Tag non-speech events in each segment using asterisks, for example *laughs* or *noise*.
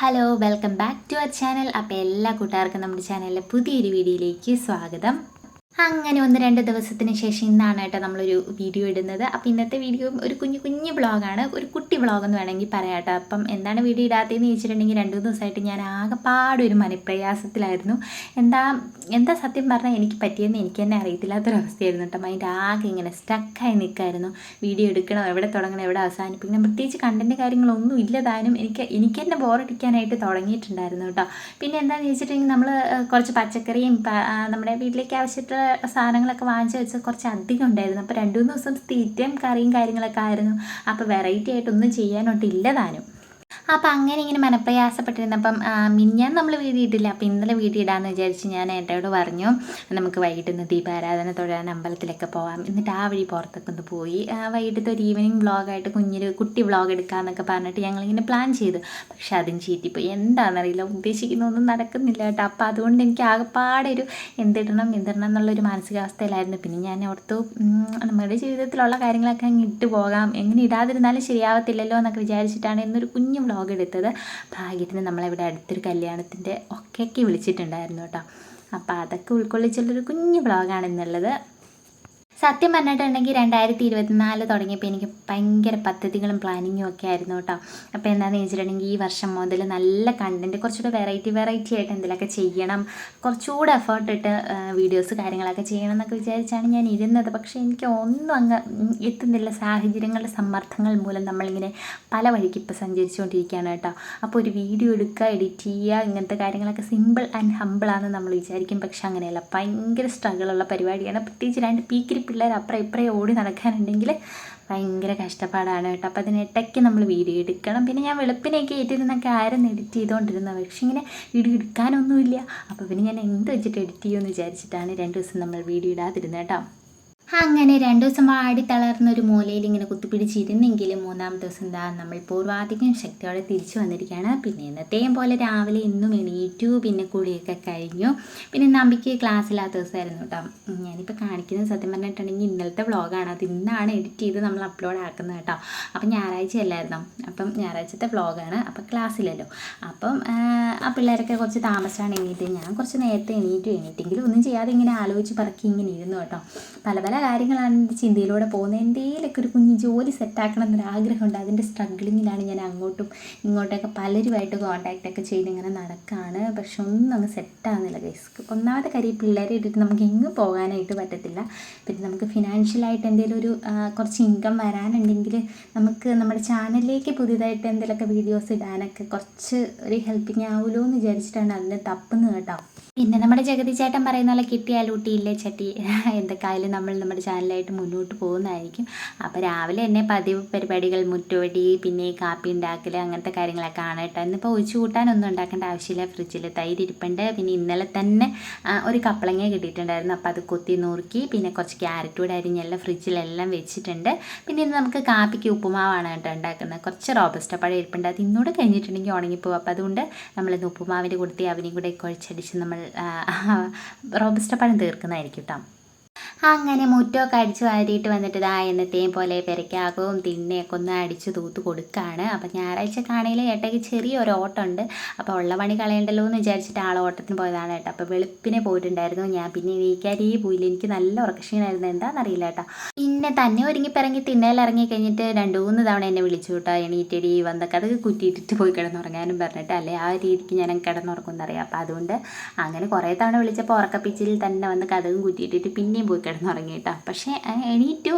Hello welcome back to our channel. അപ്പോൾ എല്ലാ കൂട്ടുകാർക്കും നമ്മുടെ ചാനലിലെ പുതിയൊരു വീഡിയോയിലേക്ക് സ്വാഗതം. അങ്ങനെ ഒന്ന് രണ്ട് ദിവസത്തിന് ശേഷം ഇന്നാണ് കേട്ടോ നമ്മളൊരു വീഡിയോ ഇടുന്നത്. അപ്പോൾ ഇന്നത്തെ വീഡിയോ ഒരു കുഞ്ഞു കുഞ്ഞു വ്ളോഗാണ് ഒരു കുട്ടി ബ്ലോഗ് എന്ന് വേണമെങ്കിൽ പറയാം കേട്ടോ. അപ്പം എന്താണ് വീഡിയോ ഇടാത്തതെന്ന് ചോദിച്ചിട്ടുണ്ടെങ്കിൽ രണ്ട് മൂന്ന് ദിവസമായിട്ട് ഞാൻ ആകെപ്പാട് ഒരു മനപ്രയാസത്തിലായിരുന്നു. എന്താ എന്താ സത്യം പറഞ്ഞാൽ എനിക്ക് പറ്റിയെന്ന് എനിക്ക് തന്നെ അറിയത്തില്ലാത്തൊരവസ്ഥയായിരുന്നു കേട്ടോ. മൈൻഡ് ആകെ ഇങ്ങനെ സ്റ്റക്കായി നിൽക്കായിരുന്നു വീഡിയോ എടുക്കണോ എവിടെ തുടങ്ങണം എവിടെ അവസാനിപ്പിക്കണം പ്രത്യേകിച്ച് കണ്ടന്റ് കാര്യങ്ങളൊന്നും ഇല്ലതാനും എനിക്ക് എനിക്ക് തന്നെ ബോറടിക്കാനായിട്ട് തുടങ്ങിയിട്ടുണ്ടായിരുന്നു കേട്ടോ. പിന്നെ എന്താണെന്ന് ചോദിച്ചിട്ടുണ്ടെങ്കിൽ നമ്മൾ കുറച്ച് പച്ചക്കറിയും നമ്മുടെ വീട്ടിലേക്ക് ആവശ്യമുള്ള സാധനങ്ങളൊക്കെ വാങ്ങിച്ച് വെച്ച് കുറച്ച് അധികം ഉണ്ടായിരുന്നു. അപ്പോൾ രണ്ട് മൂന്ന് ദിവസം തീറ്റയും കറിയും കാര്യങ്ങളൊക്കെ ആയിരുന്നു. അപ്പോൾ വെറൈറ്റി ആയിട്ടൊന്നും ചെയ്യാനോട്ടില്ല താനും. അപ്പോൾ അങ്ങനെ ഇങ്ങനെ മനപ്രയാസപ്പെട്ടിരുന്നപ്പം അപ്പം മിനിഞ്ഞാൻ നമ്മൾ വീഡിയോ ഇട്ടില്ല അപ്പോൾ ഇന്നലെ വീഡിയോ വിചാരിച്ച് ഞാൻ ഏട്ടയോട് പറഞ്ഞു നമുക്ക് വൈകിട്ട് ഇന്ന് ദീപാരാധന തൊഴാൻ അമ്പലത്തിലൊക്കെ പോവാം. എന്നിട്ട് ആ വഴി പുറത്തൊക്കെ ഒന്ന് പോയി. വൈകിട്ടത്തെ ഒരു ഈവനിങ് വ്ളോഗായിട്ട് കുഞ്ഞൊരു കുട്ടി വ്ളോഗ് എടുക്കാമെന്നൊക്കെ പറഞ്ഞിട്ട് ഞങ്ങളിങ്ങനെ പ്ലാൻ ചെയ്തു. പക്ഷെ അതും ചീറ്റിപ്പോയി. എന്താണെന്നറിയില്ല ഉദ്ദേശിക്കുന്നൊന്നും നടക്കുന്നില്ല കേട്ടോ. അപ്പോൾ അതുകൊണ്ട് എനിക്ക് ആകെപ്പാടെ ഒരു എന്തിടണം എന്തിടണം എന്നുള്ളൊരു മാനസികാവസ്ഥയിലായിരുന്നു. പിന്നെ ഞാൻ ഓർത്തു നമ്മുടെ ജീവിതത്തിലുള്ള കാര്യങ്ങളൊക്കെ അങ്ങ് ഇട്ട് പോകാം. എങ്ങനെ ഇടാതിരുന്നാലും ശരിയാവത്തില്ലല്ലോ എന്നൊക്കെ വിചാരിച്ചിട്ടാണ് എന്നൊരു കുഞ്ഞു എടുത്തത് ഭാഗ്യത്തിന് നമ്മളിവിടെ അടുത്തൊരു കല്യാണത്തിന്റെ ഒക്കെയൊക്കെ വിളിച്ചിട്ടുണ്ടായിരുന്നു കേട്ടോ. അപ്പോൾ അതൊക്കെ ഉൾക്കൊള്ളിച്ചുള്ളൊരു കുഞ്ഞു വ്ളോഗാണ് ഇന്നുള്ളത്. സത്യം പറഞ്ഞിട്ടുണ്ടെങ്കിൽ രണ്ടായിരത്തി ഇരുപത്തിനാല് തുടങ്ങിയപ്പോൾ എനിക്ക് ഭയങ്കര പദ്ധതികളും പ്ലാനിങ്ങും ഒക്കെ ആയിരുന്നു കേട്ടോ. അപ്പോൾ എന്താണെന്ന് വെച്ചിട്ടുണ്ടെങ്കിൽ ഈ വർഷം മുതൽ നല്ല കണ്ടന്റ് കുറച്ചുകൂടെ വെറൈറ്റി വെറൈറ്റി ആയിട്ട് എന്തെങ്കിലുമൊക്കെ ചെയ്യണം. കുറച്ചുകൂടെ എഫേർട്ട് ഇട്ട് വീഡിയോസ് കാര്യങ്ങളൊക്കെ ചെയ്യണം എന്നൊക്കെ വിചാരിച്ചാണ് ഞാൻ ഇരുന്നത്. പക്ഷേ എനിക്ക് ഒന്നും അങ്ങ് എത്തുന്നില്ല. സാഹചര്യങ്ങളുടെ സമ്മർദ്ദങ്ങൾ മൂലം നമ്മളിങ്ങനെ പല വഴിക്ക് ഇപ്പോൾ സഞ്ചരിച്ചുകൊണ്ടിരിക്കുകയാണ് കേട്ടോ. അപ്പോൾ ഒരു വീഡിയോ എടുക്കുക എഡിറ്റ് ചെയ്യുക ഇങ്ങനത്തെ കാര്യങ്ങളൊക്കെ സിമ്പിൾ ആൻഡ് ഹമ്പിളാണെന്ന് നമ്മൾ വിചാരിക്കും. പക്ഷേ അങ്ങനെയല്ല. ഭയങ്കര സ്ട്രഗിളുള്ള പരിപാടിയാണ്. പ്രത്യേകിച്ച് രണ്ട് പീക്കിരി പിള്ളേർ അപ്പുറം ഇപ്പുറം ഓടി നടക്കാനുണ്ടെങ്കിൽ ഭയങ്കര കഷ്ടപ്പാടാണ് കേട്ടോ. അപ്പോൾ അതിനിടയ്ക്ക് നമ്മൾ വീഡിയോ എടുക്കണം. പിന്നെ ഞാൻ വെളുപ്പിനെയൊക്കെ ഏറ്റിരുന്നൊക്കെ ആയിരുന്നു എഡിറ്റ് ചെയ്തുകൊണ്ടിരുന്നത് പക്ഷേ ഇങ്ങനെ വീഡിയോ എടുക്കാനൊന്നുമില്ല. അപ്പോൾ പിന്നെ ഞാൻ എന്ത് വെച്ചിട്ട് എഡിറ്റ് ചെയ്യുമെന്ന് വിചാരിച്ചിട്ടാണ് രണ്ട് ദിവസം നമ്മൾ വീഡിയോ ഇടാതിരുന്നത് കേട്ടോ. അങ്ങനെ രണ്ടു ദിവസം വാടി തളർന്ന ഒരു മൂലയിൽ ഇങ്ങനെ കുത്തിപ്പിടിച്ചിരുന്നെങ്കിലും മൂന്നാം ദിവസം എന്താ നമ്മൾ പൂർവാധികം ശക്തിയോടെ തിരിച്ചു വന്നിരിക്കുകയാണ്. പിന്നെ ഇന്നത്തെയും പോലെ രാവിലെ ഇന്നും എണീറ്റു. പിന്നെ കുളിയൊക്കെ കഴിഞ്ഞു. പിന്നെ നമ്പിക്ക് ക്ലാസ് ഇല്ലാത്ത ദിവസമായിരുന്നു കേട്ടോ. ഞാനിപ്പോൾ കാണിക്കുന്നത് സത്യം പറഞ്ഞിട്ടുണ്ടെങ്കിൽ ഇന്നലത്തെ വ്ളോഗാണ്. അത് ഇന്നാണ് എഡിറ്റ് ചെയ്ത് നമ്മൾ അപ്ലോഡ് ആക്കുന്നത് കേട്ടോ. അപ്പം ഞായറാഴ്ച അല്ലായിരുന്നു അപ്പം ഞായറാഴ്ചത്തെ വ്ളോഗാണ്. അപ്പം ക്ലാസ്സിലല്ലോ അപ്പം ആ, പിള്ളേരൊക്കെ കുറച്ച് താമസിച്ചാണ് എണീറ്റ്. ഞാൻ കുറച്ച് നേരത്തെ എണീറ്റു. എണീറ്റെങ്കിലും ഒന്നും ചെയ്യാതെ ഇങ്ങനെ ആലോചിച്ച് പറക്കി ഇങ്ങനെ ഇരുന്നു കേട്ടോ. പല പല കാര്യങ്ങളാണ് എന്റെ ചിന്തയിലൂടെ പോകുന്നത്. എന്തെങ്കിലുമൊക്കെ ഒരു കുഞ്ഞ് ജോലി സെറ്റാക്കണം എന്നൊരു ആഗ്രഹമുണ്ട്. അതിന്റെ സ്ട്രഗ്ലിങ്ങിലാണ് ഞാൻ അങ്ങോട്ടും ഇങ്ങോട്ടൊക്കെ പലരുമായിട്ട് കോൺടാക്റ്റൊക്കെ ചെയ്ത് ഇങ്ങനെ നടക്കുകയാണ് പക്ഷെ ഒന്നും അങ്ങ് സെറ്റാകുന്നില്ല ഗൈസ് ഒന്നാമത്തെ കാര്യം പിള്ളേരെ ഇട്ടിട്ട് നമുക്ക് എങ്ങും പോകാനായിട്ട് പറ്റത്തില്ല. പിന്നെ നമുക്ക് ഫിനാൻഷ്യലായിട്ട് എന്തെങ്കിലും ഒരു കുറച്ച് ഇൻകം വരാനുണ്ടെങ്കിൽ നമുക്ക് നമ്മുടെ ചാനലിലേക്ക് പുതിയതായിട്ട് എന്തെങ്കിലുമൊക്കെ വീഡിയോസ് ഇടാനൊക്കെ കുറച്ച് ഒരു ഹെൽപ്പിംഗ് ആവുമല്ലോ എന്ന് വിചാരിച്ചിട്ടാണ് അതിന് തപ്പുന്നത് കേട്ടോ. പിന്നെ നമ്മുടെ ജഗതി ചേട്ടൻ പറയുന്ന പോലെ കിട്ടിയാൽ ഊട്ടിയില്ലേ ചട്ടി. എന്തൊക്കെയായാലും നമ്മൾ നമ്മുടെ ചാനലായിട്ട് മുന്നോട്ട് പോകുന്നതായിരിക്കും. അപ്പോൾ രാവിലെ തന്നെ പതിവ് പരിപാടികൾ മുറ്റോടി പിന്നെ കാപ്പി ഉണ്ടാക്കൽ അങ്ങനത്തെ കാര്യങ്ങളൊക്കെ ആണ് കേട്ടോ. ഇന്നിപ്പോൾ ഒഴിച്ചു കൂട്ടാനൊന്നും ഉണ്ടാക്കേണ്ട ആവശ്യമില്ല. ഫ്രിഡ്ജിൽ തൈര് ഇരിപ്പുണ്ട്. പിന്നെ ഇന്നലെ തന്നെ ഒരു കപ്പളങ്ങ കിട്ടിയിട്ടുണ്ടായിരുന്നു. അപ്പോൾ അത് കൊത്തി നുറുക്കി പിന്നെ കുറച്ച് ക്യാരറ്റ് കൂടെ അരിഞ്ഞെല്ലാം ഫ്രിഡ്ജിലെല്ലാം വെച്ചിട്ടുണ്ട്. പിന്നെ ഇന്ന് നമുക്ക് കാപ്പിക്ക് ഉപ്പുമാവാണ് കേട്ടോ ഉണ്ടാക്കുന്നത്. കുറച്ച് റോബസ്റ്റ പഴം ഇരിപ്പുണ്ട്. അത് ഇന്നുകൂടെ കഴിഞ്ഞിട്ടുണ്ടെങ്കിൽ ഉണങ്ങിപ്പോകും അപ്പോൾ അതുകൊണ്ട് നമ്മളിന്ന് ഉപ്പുമാവിന്റെ കൊടുത്തി അവനെയും കൂടെ കുഴച്ചടിച്ച് നമ്മൾ റോബസ്റ്റ പഴം തീർക്കുന്നതായിരിക്കും കേട്ടോ അങ്ങനെ മുറ്റമൊക്കെ അടിച്ച് വാരിയിട്ട് വന്നിട്ട് ഇതാ എന്നത്തെയും പോലെ പെരക്കാകും തിണ്ണയൊക്കെ ഒന്ന് അടിച്ച് തൂത്ത് കൊടുക്കുകയാണ് അപ്പം ഞായറാഴ്ച കാണയിൽ ഏട്ടയ്ക്ക് ചെറിയൊരു ഓട്ടമുണ്ട്. അപ്പോൾ ഉള്ള പണി കളയണ്ടല്ലോ എന്ന് വിചാരിച്ചിട്ട് ആൾ ഓട്ടത്തിന് പോയതാണ് കേട്ടോ. അപ്പോൾ വെളുപ്പിനെ പോയിട്ടുണ്ടായിരുന്നു. ഞാൻ പിന്നെ വീക്കാരി പോയില്ല എനിക്ക് നല്ല ഉറക്കക്ഷീണമായിരുന്നു എന്താണെന്നറിയില്ല കേട്ടോ. പിന്നെ തന്നെ ഒരുങ്ങി പിറങ്ങി തിണ്ണയിൽ ഇറങ്ങി കഴിഞ്ഞിട്ട് രണ്ട് മൂന്ന് തവണ എന്നെ വിളിച്ചു കേട്ടോ. എണീറ്റടി വന്നൊക്കെ അതൊക്കെ കുറ്റിയിട്ടിട്ട് പോയി കിടന്നുറങ്ങാനും പറഞ്ഞിട്ട്. അല്ലേ? ആ രീതിക്ക് ഞാൻ കിടന്നുറക്കുമെന്നറിയാം അപ്പോൾ അതുകൊണ്ട് അങ്ങനെ കുറേ തവണ വിളിച്ചപ്പോൾ ഉറക്കപ്പിച്ചിൽ തന്നെ വന്ന് കഥകും കുറ്റിയിട്ടിട്ട് പിന്നെയും പോയി കിടന്നുറങ്ങി കേട്ടോ പക്ഷേ എണീറ്റു.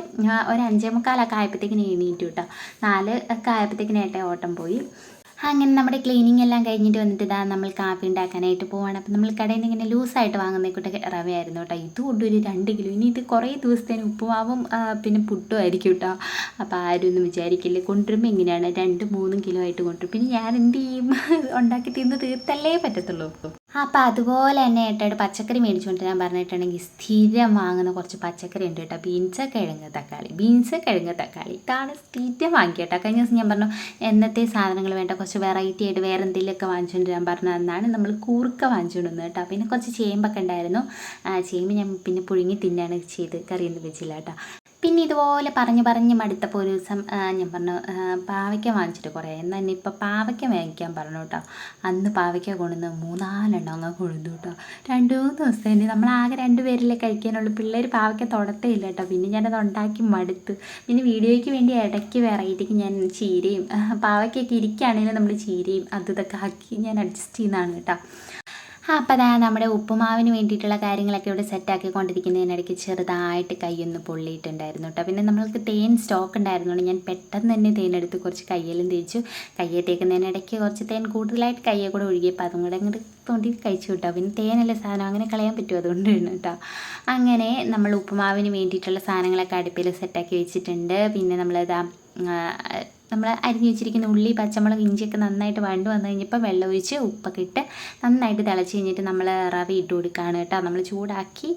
ഒരു അഞ്ചേ മുക്കാലൊക്കെ ആയപ്പോഴത്തേക്കിന് എണീറ്റു കേട്ടോ നാല് ഒക്കെ ആയപ്പോഴത്തേക്കിന് ഓട്ടം പോയി. അങ്ങനെ നമ്മുടെ ക്ലീനിങ് എല്ലാം കഴിഞ്ഞിട്ട് വന്നിട്ട് ഇതാ നമ്മൾ കാപ്പി ഉണ്ടാക്കാനായിട്ട് പോവാണ്. അപ്പം നമ്മൾ കടയിൽ നിന്ന് ഇങ്ങനെ ലൂസായിട്ട് വാങ്ങുന്ന കൂട്ടൊക്കെ റവയായിരുന്നു കേട്ടോ. ഇത് കൊണ്ടൊരു രണ്ട് കിലോ. ഇനി ഇത് കുറേ ദിവസത്തേന് ഉപ്പുമാവും പിന്നെ പുട്ടും ആയിരിക്കും കേട്ടോ. അപ്പോൾ ആരും ഒന്നും വിചാരിക്കില്ല. കൊണ്ടുവരുമ്പോൾ ഇങ്ങനെയാണ് രണ്ട് മൂന്നും കിലോ ആയിട്ട് കൊണ്ടുവരും. പിന്നെ ഞാൻ എന്ത് ചെയ്യും? *laughs* ഉണ്ടാക്കി തിന്ന് തീർത്തല്ലേ പറ്റത്തുള്ളൂ. അപ്പോൾ അതുപോലെ തന്നെ ഏട്ടയുടെ പച്ചക്കറി മേടിച്ചുകൊണ്ട് ഞാൻ പറഞ്ഞിട്ടുണ്ടെങ്കിൽ സ്ഥിരം വാങ്ങുന്ന കുറച്ച് പച്ചക്കറി ഉണ്ട് കേട്ടോ. ബീൻസ് കിഴങ്ങ് തക്കാളി. ബീൻസ് കിഴങ്ങ് തക്കാളി. ഇതാണ് സ്ഥിരം വാങ്ങിക്കുക കേട്ടോ. കഴിഞ്ഞ ദിവസം ഞാൻ പറഞ്ഞു എന്നത്തെ സാധനങ്ങൾ വേണ്ട? കുറച്ച് വെറൈറ്റി ആയിട്ട് വേറെ എന്തെങ്കിലുമൊക്കെ വാങ്ങിച്ചുകൊണ്ട് ഞാൻ പറഞ്ഞു എന്നാണ് നമ്മൾ കൂർക്ക വാങ്ങിച്ചുകൊണ്ട് വന്നത് കേട്ടോ. പിന്നെ കുറച്ച് ചേമ്പൊക്കെ ഉണ്ടായിരുന്നു. ചേമ്പ് ഞാൻ പിന്നെ പുഴുങ്ങി തിന്നാണ് ചെയ്ത് കറി ഒന്നും വെച്ചില്ല കേട്ടോ. പിന്നെ ഇതുപോലെ പറഞ്ഞ് പറഞ്ഞ് മടുത്തപ്പോൾ ഒരു ദിവസം ഞാൻ പറഞ്ഞു പാവയ്ക്ക വാങ്ങിച്ചിട്ട് കുറേ. എന്നാൽ ഇനിയിപ്പോൾ പാവയ്ക്ക വാങ്ങിക്കാൻ പറഞ്ഞു കേട്ടോ. അന്ന് പാവയ്ക്ക കൊണ്ടുവന്ന് മൂന്നാലെണ്ണം അങ്ങ് കൊണ്ടുവന്നു കേട്ടോ. രണ്ട് മൂന്ന് ദിവസം തന്നെ നമ്മളാകെ രണ്ട് പേരിലേ കഴിക്കാനുള്ളൂ. പിള്ളേർ പാവയ്ക്ക തൊടത്തേ ഇല്ല കേട്ടോ. പിന്നെ ഞാനത് ഉണ്ടാക്കി മടുത്ത്. പിന്നെ വീഡിയോയ്ക്ക് വേണ്ടി ഇടയ്ക്ക് വെറൈറ്റിക്ക് ഞാൻ ചീരയും പാവയ്ക്കൊക്കെ ഇരിക്കുകയാണെങ്കിൽ നമ്മൾ ചീരയും അത് ഇതൊക്കെ ആക്കി ഞാൻ അഡ്ജസ്റ്റ് ചെയ്യുന്നതാണ് കേട്ടോ. അപ്പോൾ അതാ നമ്മുടെ ഉപ്പുമാവിന് വേണ്ടിയിട്ടുള്ള കാര്യങ്ങളൊക്കെ ഇവിടെ സെറ്റാക്കി കൊണ്ടിരിക്കുന്നതിനിടയ്ക്ക് ചെറുതായിട്ട് കൈയൊന്ന് പൊള്ളിയിട്ടുണ്ടായിരുന്നു കേട്ടോ പിന്നെ നമ്മൾക്ക് തേൻ സ്റ്റോക്ക് ഉണ്ടായിരുന്നുകൊണ്ട് ഞാൻ പെട്ടെന്ന് തന്നെ തേനെടുത്ത് കുറച്ച് കയ്യിലും തേച്ചു. കയ്യെ തേക്കുന്നതിനിടയ്ക്ക് കുറച്ച് തേൻ കൂടുതലായിട്ട് കയ്യെ കൂടെ ഒഴുകിയപ്പോൾ അതും കൂടെ അങ്ങോട്ട് തോണ്ടി കഴിച്ചു കേട്ടോ പിന്നെ തേനല്ലേ സാധനം അങ്ങനെ കളയാൻ പറ്റുമോ അതുകൊണ്ടാണ് കേട്ടോ അങ്ങനെ നമ്മൾ ഉപ്പുമാവിന് വേണ്ടിയിട്ടുള്ള സാധനങ്ങളൊക്കെ അടുപ്പിൽ സെറ്റാക്കി വെച്ചിട്ടുണ്ട്. പിന്നെ നമ്മളിതാ നമ്മൾ അരിഞ്ഞു വെച്ചിരിക്കുന്ന ഉള്ളി പച്ചമുളക് ഇഞ്ചിയൊക്കെ നന്നായിട്ട് വഴണ്ട് വന്നു കഴിഞ്ഞപ്പോൾ വെള്ളം ഒഴിച്ച് ഉപ്പൊക്കെ ഇട്ട് നന്നായിട്ട് തിളച്ച് കഴിഞ്ഞിട്ട് നമ്മൾ റവ ഇട്ട് കൊടുക്കുകയാണ് കേട്ടോ. നമ്മൾ ചൂടാക്കി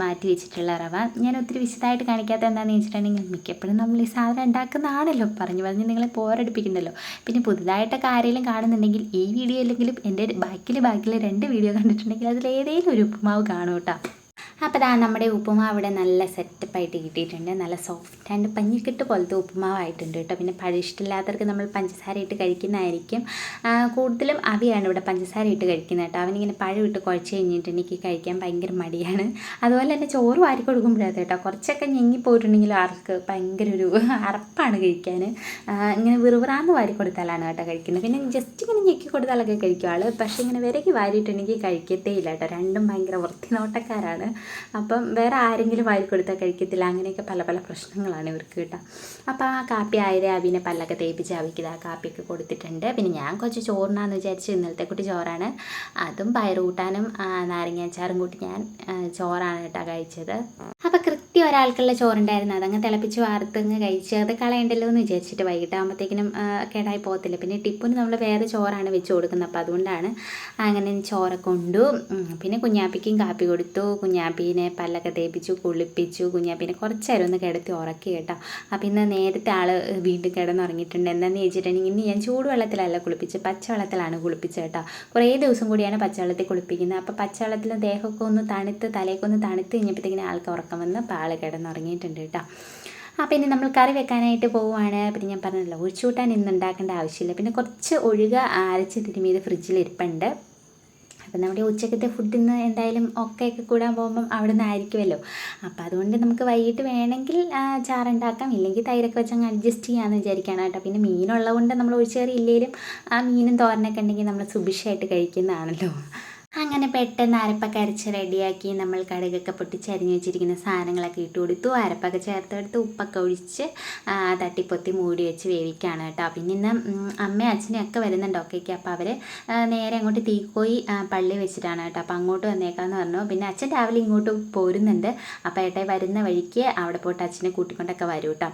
മാറ്റി വെച്ചിട്ടുള്ള റവ. ഞാൻ ഒത്തിരി വിശദമായിട്ട് കാണിക്കാത്ത എന്താണെന്ന് വെച്ചിട്ടുണ്ടെങ്കിൽ മിക്കപ്പോഴും നമ്മൾ ഈ സാധനം ഉണ്ടാക്കുന്നതാണല്ലോ പറഞ്ഞു പറഞ്ഞ് നിങ്ങളെ പോരടിപ്പിക്കുന്നല്ലോ. പിന്നെ പുതുതായിട്ടൊക്കെ ആരെങ്കിലും കാണുന്നുണ്ടെങ്കിൽ ഈ വീഡിയോ അല്ലെങ്കിലും എന്റെ ബാക്കിൽ ബാക്കിൽ രണ്ട് വീഡിയോ കണ്ടിട്ടുണ്ടെങ്കിൽ അതിലേതെങ്കിലും ഒരു ഉപ്പുമാവ് കാണും കേട്ടോ. അപ്പോൾ ദാ നമ്മുടെ ഉപ്പുമാവ് ഇവിടെ നല്ല സെറ്റപ്പായിട്ട് കിട്ടിയിട്ടുണ്ട്. നല്ല സോഫ്റ്റ് ആൻഡ് പഞ്ഞിക്കെട്ട് പോലത്തെ ഉപ്പുമാവായിട്ടുണ്ട് കേട്ടോ. പിന്നെ പഴം ഇഷ്ടമില്ലാത്തവർക്ക് നമ്മൾ പഞ്ചസാര ഇട്ട് കഴിക്കുന്നതായിരിക്കും കൂടുതലും അവിയാണ് ഇവിടെ പഞ്ചസാര ഇട്ട് കഴിക്കുന്നത് കേട്ടോ. അവനിങ്ങനെ പഴം ഇട്ട് കുഴച്ച് കഴിഞ്ഞിട്ട് എനിക്ക് കഴിക്കാൻ ഭയങ്കര മടിയാണ്. അതുപോലെ തന്നെ ചോറ് വാരി കൊടുക്കുമ്പോഴത്തെ കേട്ടോ. കുറച്ചൊക്കെ ഞെങ്ങി പോയിട്ടുണ്ടെങ്കിലും ആർക്ക് ഭയങ്കര ഒരു അറപ്പാണ് കഴിക്കാൻ. ഇങ്ങനെ വിറുവിറാന്ന് വാരി കൊടുത്താലാണ് കേട്ടോ കഴിക്കുന്നത്. പിന്നെ ജസ്റ്റ് ഇങ്ങനെ ഞെക്കി കൊടുത്താലൊക്കെ കഴിക്കും ആൾ പക്ഷേ ഇങ്ങനെ വിരകി വാരിയിട്ടുണ്ടെങ്കിൽ കഴിക്കത്തേ ഇല്ല കേട്ടോ. രണ്ടും ഭയങ്കര വൃത്തിനോട്ടക്കാരാണ്. അപ്പം വേറെ ആരെങ്കിലും വായിൽ കൊടുത്താൽ കഴിക്കത്തില്ല. അങ്ങനെയൊക്കെ പല പല പ്രശ്നങ്ങളാണ് ഇവർക്ക് കേട്ടോ. അപ്പോൾ ആ കാപ്പി ആയത് അവിനെ പല്ലൊക്കെ തേപ്പിച്ച് അവിക്ക് ആ കാപ്പിയൊക്കെ കൊടുത്തിട്ടുണ്ട്. പിന്നെ ഞാൻ കുറച്ച് ചോറിനാന്ന് വിചാരിച്ച് ഇന്നലത്തെ കുട്ടി ചോറാണ്. അതും പയറുകൂട്ടാനും നാരങ്ങാച്ചാറും കൂട്ടി ഞാൻ ചോറാണ് കേട്ടോ കഴിച്ചത്. അപ്പോൾ കൃത്യം ഒരാൾക്കുള്ള ചോറുണ്ടായിരുന്നു. അതങ്ങ് തിളപ്പിച്ച് വാർത്തങ്ങ് കഴിച്ച് അത് കളയണ്ടല്ലോ എന്ന് വിചാരിച്ചിട്ട് വൈകിട്ടാകുമ്പോഴത്തേക്കിനും കേടായി പോകത്തില്ല. പിന്നെ ടിപ്പിന് നമ്മൾ വേറെ ചോറാണ് വെച്ച് കൊടുക്കുന്നത്. അപ്പോൾ അതുകൊണ്ടാണ് അങ്ങനെ ചോറൊക്കെ കൊണ്ടു പിന്നെ കുഞ്ഞാപ്പിക്കും കാപ്പി കൊടുത്തു. കുഞ്ഞാപ്പീനെ പല്ലൊക്കെ തേപ്പിച്ചു കുളിപ്പിച്ചു. കുഞ്ഞാപ്പീനെ കുറച്ച് നേരം ഒന്ന് കിടത്തി ഉറക്കി കേട്ടോ. അപ്പം ഇന്ന് നേരത്തെ ആൾ വീണ്ടും കിടന്നുറങ്ങിയിട്ടുണ്ട്. എന്താണെന്ന് ചോദിച്ചിട്ടുണ്ടെങ്കിൽ ഇനി ഞാൻ ചൂടുവെള്ളത്തിലല്ല കുളിപ്പിച്ച് പച്ചവെള്ളത്തിലാണ് കുളിപ്പിച്ചത് കേട്ടോ. കുറേ ദിവസം കൂടിയാണ് പച്ചവെള്ളത്തിൽ കുളിപ്പിക്കുന്നത്. അപ്പോൾ പച്ചവെള്ളത്തിൽ ദേഹമൊക്കെ ഒന്ന് തണുത്ത് തലയൊക്കെ ഒന്ന് തണുത്ത് കഴിഞ്ഞപ്പോഴത്തേക്കിനും ആൾക്ക് ഉറക്കം വന്ന് ആൾ കിടന്നുറങ്ങിയിട്ടുണ്ട് കേട്ടോ. ആ പിന്നെ നമ്മൾ കറി വെക്കാനായിട്ട് പോവുകയാണ് പിന്നെ ഞാൻ പറഞ്ഞല്ലോ ഒഴിച്ചുകൂട്ടാൻ ഇന്ന് ഉണ്ടാക്കേണ്ട ആവശ്യമില്ല. പിന്നെ കുറച്ച് ഒഴുക അരച്ച് തിരുമിയത് ഫ്രിഡ്ജിൽ ഇരിപ്പുണ്ട്. അപ്പം നമ്മുടെ ഉച്ചക്കത്തെ ഫുഡ് ഇന്ന് എന്തായാലും ഒക്കെ ഒക്കെ കൂടാൻ പോകുമ്പം അവിടെ നിന്ന് ആയിരിക്കുമല്ലോ. അപ്പോൾ അതുകൊണ്ട് നമുക്ക് വൈകിട്ട് വേണമെങ്കിൽ ചാറുണ്ടാക്കാം. ഇല്ലെങ്കിൽ തൈരൊക്കെ വെച്ച് അങ്ങ് അഡ്ജസ്റ്റ് ചെയ്യാമെന്ന് വിചാരിക്കുകയാണ് കേട്ടോ. പിന്നെ മീനുള്ളതുകൊണ്ട് നമ്മൾ ഒഴിച്ചേറി ഇല്ലെങ്കിലും ആ മീനും തോരനൊക്കെ ഉണ്ടെങ്കിൽ നമ്മൾ സുഭിക്ഷമായിട്ട് കഴിക്കുന്നതാണല്ലോ. അങ്ങനെ പെട്ടെന്ന് അരപ്പൊക്കെ അരച്ച് റെഡിയാക്കി നമ്മൾ കടുകൊക്കെ പൊട്ടിച്ചരിഞ്ഞ് വെച്ചിരിക്കുന്ന സാധനങ്ങളൊക്കെ ഇട്ട് കൊടുത്തു. അരപ്പൊക്കെ ചേർത്തെടുത്ത് ഉപ്പൊക്കെ ഒഴിച്ച് തട്ടിപ്പൊത്തി മൂടി വെച്ച് വേവിക്കുകയാണ് കേട്ടോ. പിന്നെ ഇന്ന് അമ്മയും അച്ഛനും ഒക്കെ വരുന്നുണ്ട് ഒക്കെയ്ക്ക് അപ്പോൾ അവർ നേരെ അങ്ങോട്ട് തീക്കോയി പള്ളി വെച്ചിട്ടാണ് കേട്ടോ. അപ്പോൾ അങ്ങോട്ട് വന്നേക്കാന്ന് പറഞ്ഞു. പിന്നെ അച്ഛൻ രാവിലെ ഇങ്ങോട്ട് പോരുന്നുണ്ട്. അപ്പോൾ ഏട്ടായി വരുന്ന വഴിക്ക് അവിടെ പോയിട്ട് അച്ഛനെ കൂട്ടിക്കൊണ്ടൊക്കെ വരും കേട്ടോ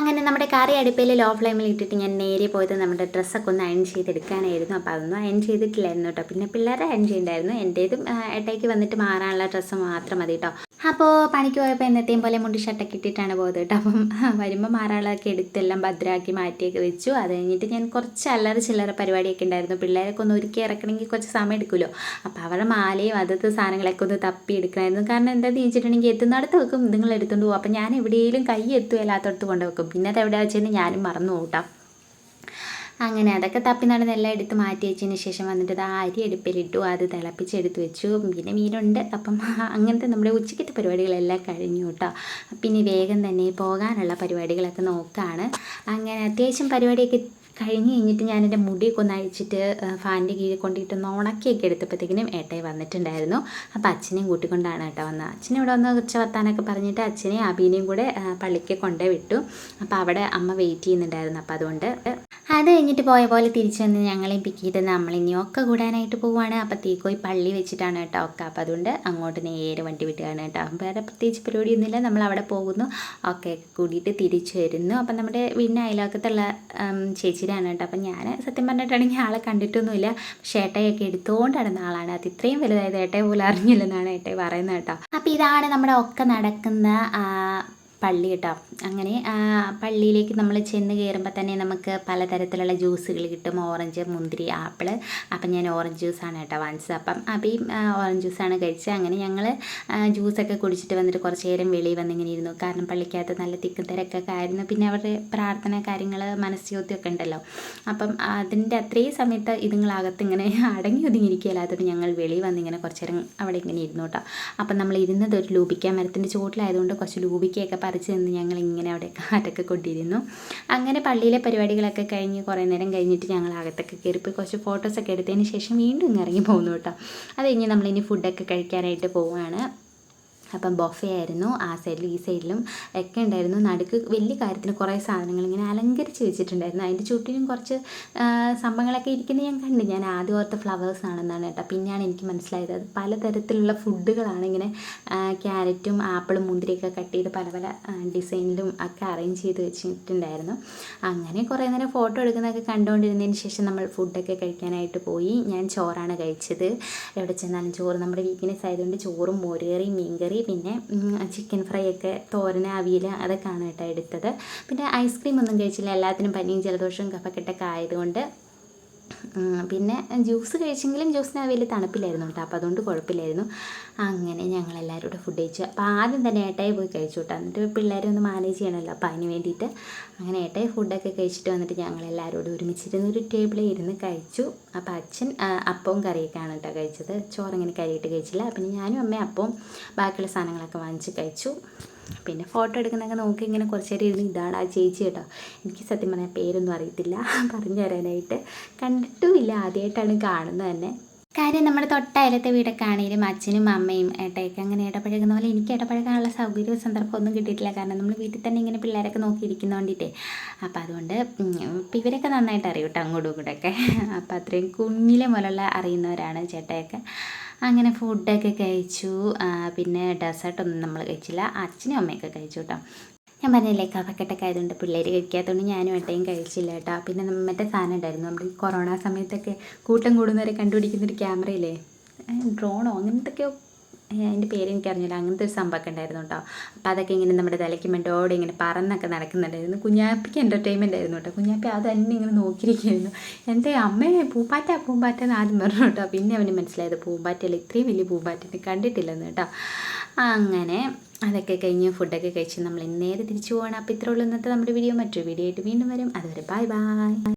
അങ്ങനെ നമ്മുടെ കറി അടുപ്പിൽ ലോ ഫ്ലെയിമിൽ ഇട്ടിട്ട് ഞാൻ നേരെ പോയത് നമ്മുടെ ഡ്രസ്സൊക്കെ ഒന്ന് അയൺ ചെയ്തെടുക്കാനായിരുന്നു. അപ്പോൾ അതൊന്നും അയൺ ചെയ്തിട്ടില്ലായിരുന്നു കേട്ടോ പിന്നെ പിള്ളേരെ അയൺ ചെയ്യണ്ടായിരുന്നു. എന്റേതും എന്റെതും ഏട്ടായിക്ക് വന്നിട്ട് മാറാനുള്ള ഡ്രസ്സ് മാത്രം മതി കേട്ടോ അപ്പോൾ പണിക്ക് പോയപ്പോൾ എന്നത്തെയും പോലെ മുണ്ടി ഷർട്ടൊക്കെ ഇട്ടിട്ടാണ് പോയത് കേട്ടോ അപ്പം വരുമ്പോൾ മാറാനുള്ളതൊക്കെ എടുത്തെല്ലാം ഭദ്രാക്കി മാറ്റിയൊക്കെ വെച്ചു. അത് കഴിഞ്ഞിട്ട് ഞാൻ കുറച്ച് അല്ലറ ചില്ലറ പരിപാടിയൊക്കെ ഉണ്ടായിരുന്നു. പിള്ളേരൊക്കെ ഒന്ന് ഒരുക്കി ഇറക്കണമെങ്കിൽ കുറച്ച് സമയം എടുക്കുമല്ലോ അപ്പോൾ അവരുടെ മാലയും അതത്തെ സാധനങ്ങളൊക്കെ ഒന്ന് തപ്പി എടുക്കണമായിരുന്നു. കാരണം എന്താണെന്ന് ചോദിച്ചിട്ടുണ്ടെങ്കിൽ എത്തുന്നിടത്ത് വെക്കും. നിങ്ങൾ എടുത്തുകൊണ്ട് പോകും അപ്പോൾ ഞാൻ എവിടെയെങ്കിലും കൈ എത്തും കൊണ്ടുവെക്കും കൊണ്ട് വെക്കും. പിന്നെ അത് എവിടെ വെച്ചെന്ന് ഞാനും മറന്നു പോകും കേട്ടോ അങ്ങനെ അതൊക്കെ തപ്പി നടന്ന് എല്ലാം എടുത്ത് മാറ്റി വെച്ചതിന് ശേഷം വന്നിട്ട് അത് അരി അടുപ്പിലിട്ടു അത് തിളപ്പിച്ചെടുത്ത് വെച്ചു. പിന്നെ മീനുണ്ട്. അപ്പം *laughs* അങ്ങനത്തെ നമ്മുടെ ഉച്ചക്കത്തെ പരിപാടികളെല്ലാം കഴിഞ്ഞു കേട്ടോ. പിന്നെ വേഗം തന്നെ പോകാനുള്ള പരിപാടികളൊക്കെ നോക്കുകയാണ് അങ്ങനെ അത്യാവശ്യം പരിപാടിയൊക്കെ കഴിഞ്ഞ് കഴിഞ്ഞിട്ട് ഞാൻ എന്റെ മുടിയൊക്കെ ഒന്ന് അഴിച്ചിട്ട് ഫാനിന്റെ കീഴിൽ കൊണ്ടിട്ട് ഉണക്കിയൊക്കെ എടുത്തപ്പോഴത്തേക്കിനും ഏട്ടായി വന്നിട്ടുണ്ടായിരുന്നു. അപ്പോൾ അച്ഛനെയും കൂട്ടിക്കൊണ്ടാണ് കേട്ടോ വന്നത്. അച്ഛനെ ഇവിടെ വന്ന് ഉച്ച വർത്താനൊക്കെ പറഞ്ഞിട്ട് അച്ഛനെയും അബീനെയും കൂടെ പള്ളിക്ക് കൊണ്ടേ വിട്ടു. അപ്പോൾ അവിടെ അമ്മ വെയിറ്റ് ചെയ്യുന്നുണ്ടായിരുന്നു. അപ്പോൾ അതുകൊണ്ട് അത് കഴിഞ്ഞിട്ട് പോയ പോലെ തിരിച്ചു വന്ന് ഞങ്ങളെയും പിക്ക് ചെയ്ത് നമ്മളിനി ഒക്കെ കൂടാനായിട്ട് പോവുകയാണ് അപ്പോൾ തീക്കോയി പള്ളി വെച്ചിട്ടാണ് കേട്ടോ ഒക്കെ. അപ്പോൾ അതുകൊണ്ട് അങ്ങോട്ട് നേരെ വണ്ടി വിട്ടുകയാണ് കേട്ടോ വേറെ പ്രത്യേകിച്ച് പരിപാടിയൊന്നുമില്ല. നമ്മൾ അവിടെ പോകുന്നു. ഒക്കെ കൂടിയിട്ട് തിരിച്ചു വരുന്നു. അപ്പം നമ്മുടെ വീടിന്റെ അയലോക്കത്തുള്ള ഉം, ചേച്ചിയുടെയാണ് കേട്ടോ. അപ്പം ഞാൻ സത്യം പറഞ്ഞിട്ടാണെങ്കിൽ ആളെ കണ്ടിട്ടൊന്നുമില്ല. പക്ഷേ ഏട്ടയൊക്കെ എടുത്തുകൊണ്ട് നടന്ന ആളാണ്. അത് ഇത്രയും വലുതായത് ഏട്ടയെ പോലും അറിഞ്ഞില്ലെന്നാണ് ഏട്ടയെ പറയുന്നത് കേട്ടോ. അപ്പോൾ ഇതാണ് നമ്മുടെ ഒക്കെ നടക്കുന്ന പള്ളി കേട്ടോ. അങ്ങനെ പള്ളിയിലേക്ക് നമ്മൾ ചെന്ന് കയറുമ്പോൾ തന്നെ നമുക്ക് പലതരത്തിലുള്ള ജ്യൂസുകൾ കിട്ടും. ഓറഞ്ച് മുന്തിരി ആപ്പിൾ. അപ്പം ഞാൻ ഓറഞ്ച് ജ്യൂസാണ് കേട്ടോ വാങ്ങിച്ചത്. അപ്പം അബിയും ഓറഞ്ച് ജ്യൂസാണ് കഴിച്ചത്. അങ്ങനെ ഞങ്ങൾ ജ്യൂസൊക്കെ കുടിച്ചിട്ട് വന്നിട്ട് കുറച്ച് നേരം വെളിയിൽ വന്നിങ്ങനെ ഇരുന്നു. കാരണം പള്ളിക്കകത്ത് നല്ല തിക്കും തിരക്കൊക്കെ ആയിരുന്നു. പിന്നെ അവരുടെ പ്രാർത്ഥന കാര്യങ്ങൾ മനസ്സ്യോദ്യമൊക്കെ ഉണ്ടല്ലോ. അപ്പം അതിന്റെ അത്രയും സമയത്ത് ഇതുങ്ങളകത്ത് ഇങ്ങനെ അടങ്ങി ഒതുങ്ങിയിരിക്കുകയല്ലാത്തത് ഞങ്ങൾ വെളിയിൽ വന്നിങ്ങനെ കുറച്ച് നേരം അവിടെ ഇങ്ങനെ ഇരുന്നു കേട്ടോ. അപ്പം നമ്മൾ ഇരുന്നത് ഒരു ലൂബിക്ക മരത്തിന്റെ ചുവട്ടിലായതുകൊണ്ട് കുറച്ച് ലൂബിക്കയൊക്കെ പറിച്ച് നിന്ന് ഞങ്ങൾ ഇങ്ങനെ അവിടെ കാറ്റൊക്കെ കൊണ്ടിരുന്നു അങ്ങനെ പള്ളിയിലെ പരിപാടികളൊക്കെ കഴിഞ്ഞ് കുറേ നേരം കഴിഞ്ഞിട്ട് ഞങ്ങൾ അകത്തൊക്കെ കയറിപ്പോയി കുറച്ച് ഫോട്ടോസൊക്കെ എടുത്തതിന് ശേഷം വീണ്ടും ഇറങ്ങി പോകുന്നു കേട്ടോ. അത് കഴിഞ്ഞ് നമ്മളിനി ഫുഡൊക്കെ കഴിക്കാനായിട്ട് പോവുകയാണ് അപ്പം ബൊഫെ ആയിരുന്നു ആ സൈഡിലും ഈ സൈഡിലും ഒക്കെ ഉണ്ടായിരുന്നു. നടുക്ക് വലിയ കാര്യത്തിന് കുറേ സാധനങ്ങൾ ഇങ്ങനെ അലങ്കരിച്ച് വെച്ചിട്ടുണ്ടായിരുന്നു. അതിന്റെ ചുറ്റിനും കുറച്ച് സംഭവങ്ങളൊക്കെ ഇരിക്കുന്നത് ഞാൻ കണ്ടു. ഞാൻ ആദ്യം ഓർത്ത ഫ്ലവേഴ്സ് ആണെന്നാണ് കേട്ടോ. പിന്നെയാണ് എനിക്ക് മനസ്സിലായത്. അത് പലതരത്തിലുള്ള ഫുഡുകളാണ് ഇങ്ങനെ ക്യാരറ്റും ആപ്പിളും മുന്തിരിയൊക്കെ കട്ട് ചെയ്ത് പല പല ഡിസൈനിലും ഒക്കെ അറേഞ്ച് ചെയ്ത് വെച്ചിട്ടുണ്ടായിരുന്നു. അങ്ങനെ കുറേ നേരം ഫോട്ടോ എടുക്കുന്നതൊക്കെ കണ്ടുകൊണ്ടിരുന്നതിന് ശേഷം നമ്മൾ ഫുഡൊക്കെ കഴിക്കാനായിട്ട് പോയി. ഞാൻ ചോറാണ് കഴിച്ചത്. എവിടെ ചെന്നാലും ചോറ്. നമ്മുടെ വീക്ക്നെസ് ആയതുകൊണ്ട് ചോറും മോരുകറി മീൻകറി പിന്നെ ചിക്കൻ ഫ്രൈ ഒക്കെ തോരൻ അവിയൽ അതൊക്കെയാണ് കേട്ടോ എടുത്തത്. പിന്നെ ഐസ്ക്രീം ഒന്നും കഴിച്ചില്ല. എല്ലാത്തിനും പനിയും ജലദോഷവും കഫക്കെട്ടൊക്കെ ആയതുകൊണ്ട് പിന്നെ ജ്യൂസ് കഴിച്ചെങ്കിലും ജ്യൂസിന് വലിയ തണുപ്പില്ലായിരുന്നു കേട്ടോ അപ്പോൾ അതുകൊണ്ട് കുഴപ്പമില്ലായിരുന്നു. അങ്ങനെ ഞങ്ങൾ എല്ലാവരും കൂടെ ഫുഡ് കഴിച്ചു. അപ്പോൾ ആദ്യം തന്നെ ഏട്ടായി പോയി കഴിച്ചു കേട്ടോ. എന്നിട്ട് പിള്ളേരെ ഒന്ന് മാനേജ് ചെയ്യണമല്ലോ അപ്പോൾ അതിന് വേണ്ടിയിട്ട് അങ്ങനെ ഏട്ടായി ഫുഡൊക്കെ കഴിച്ചിട്ട് വന്നിട്ട് ഞങ്ങൾ എല്ലാവരും കൂടെ ഒരുമിച്ചിരുന്ന് ഒരു ടേബിളിൽ ഇരുന്ന് കഴിച്ചു. അപ്പോൾ അച്ഛൻ അപ്പവും കറിയൊക്കെയാണ് കേട്ടോ കഴിച്ചത്. ചോറ് അങ്ങനെ കറിയിട്ട് കഴിച്ചില്ല. പിന്നെ ഞാനും അമ്മയും അപ്പവും ബാക്കിയുള്ള സാധനങ്ങളൊക്കെ വാങ്ങിച്ച് കഴിച്ചു. പിന്നെ ഫോട്ടോ എടുക്കുന്നൊക്കെ നോക്കി ഇങ്ങനെ കുറച്ച് നേരം ഇരുന്ന് ഇതാണ് ആ ചേച്ചി കേട്ടോ. എനിക്ക് സത്യം പറഞ്ഞാൽ പേരൊന്നും അറിയത്തില്ല. *laughs* പറഞ്ഞു തരാനായിട്ട്. കണ്ടിട്ടുമില്ല ആദ്യമായിട്ടാണ് കാണുന്നത് തന്നെ. കാര്യം നമ്മുടെ തൊട്ടയലത്തെ വീടൊക്കെ ആണെങ്കിലും അച്ഛനും അമ്മയും ഏട്ടയൊക്കെ അങ്ങനെ ഇടപഴകുന്ന പോലെ എനിക്ക് ഇടപഴകാനുള്ള സൗകര്യവും സന്ദർഭം ഒന്നും കിട്ടിയിട്ടില്ല. കാരണം നമ്മൾ വീട്ടിൽ തന്നെ ഇങ്ങനെ പിള്ളേരൊക്കെ നോക്കിയിരിക്കുന്നതുകൊണ്ടിട്ടേ അപ്പോൾ അതുകൊണ്ട് ഇവരൊക്കെ നന്നായിട്ട് അറിയൂട്ടോ അങ്ങോട്ടും ഇങ്ങോട്ടൊക്കെ. *laughs* അപ്പോൾ അത്രയും കുഞ്ഞിലെ മുതലുള്ള അറിയുന്നവരാണ് ചേട്ടയൊക്കെ. അങ്ങനെ ഫുഡൊക്കെ കഴിച്ചു. പിന്നെ ഡെസേർട്ടൊന്നും നമ്മൾ കഴിച്ചില്ല. അച്ഛനും അമ്മയൊക്കെ കഴിച്ചു കേട്ടോ ഞാൻ പറഞ്ഞില്ലേ കഫക്കെട്ടൊക്കെ ആയതുകൊണ്ട് പിള്ളേർ കഴിക്കാത്തതുകൊണ്ട് ഞാനും ഏട്ടയും കഴിച്ചില്ല കേട്ടോ പിന്നെ മറ്റേ സാധനം ഉണ്ടായിരുന്നു. നമ്മുടെ ഈ കൊറോണ സമയത്തൊക്കെ കൂട്ടം കൂടുന്നവരെ കണ്ടുപിടിക്കുന്നൊരു ക്യാമറയില്ലേ ഡ്രോണോ അങ്ങനത്തൊക്കെയോ ഏ, അതിന്റെ പേര് എനിക്കറിഞ്ഞില്ല അങ്ങനത്തെ ഒരു സംഭവമൊക്കെ ഉണ്ടായിരുന്നു കേട്ടോ. അപ്പോൾ അതൊക്കെ ഇങ്ങനെ നമ്മുടെ തലയ്ക്ക് മെന്റോടെ ഇങ്ങനെ പറന്നൊക്കെ നടക്കുന്നുണ്ടായിരുന്നു. കുഞ്ഞാപ്പിക്ക് എന്റർടൈൻമെന്റ് ആയിരുന്നു കേട്ടോ. കുഞ്ഞാപ്പി അത് തന്നെ ഇങ്ങനെ നോക്കിയിരിക്കുകയായിരുന്നു എന്റെ അമ്മയെ പൂമ്പാറ്റ പൂമ്പാറ്റ എന്ന് ആദ്യം പറഞ്ഞു കേട്ടോ. പിന്നെ അവന് മനസ്സിലായത് പൂമ്പാറ്റയിൽ ഇത്രയും വലിയ പൂമ്പാറ്റനെ കണ്ടിട്ടില്ലെന്ന് കേട്ടോ. അങ്ങനെ അതൊക്കെ കഴിഞ്ഞ് ഫുഡൊക്കെ കഴിച്ച് നമ്മൾ നേരെ തിരിച്ചു പോകണം അപ്പോൾ ഇത്രയുള്ള ഇന്നത്തെ നമ്മുടെ വീഡിയോ മറ്റൊരു വീഡിയോ ആയിട്ട് വീണ്ടും വരും. അതുവരെ ബൈ ബൈ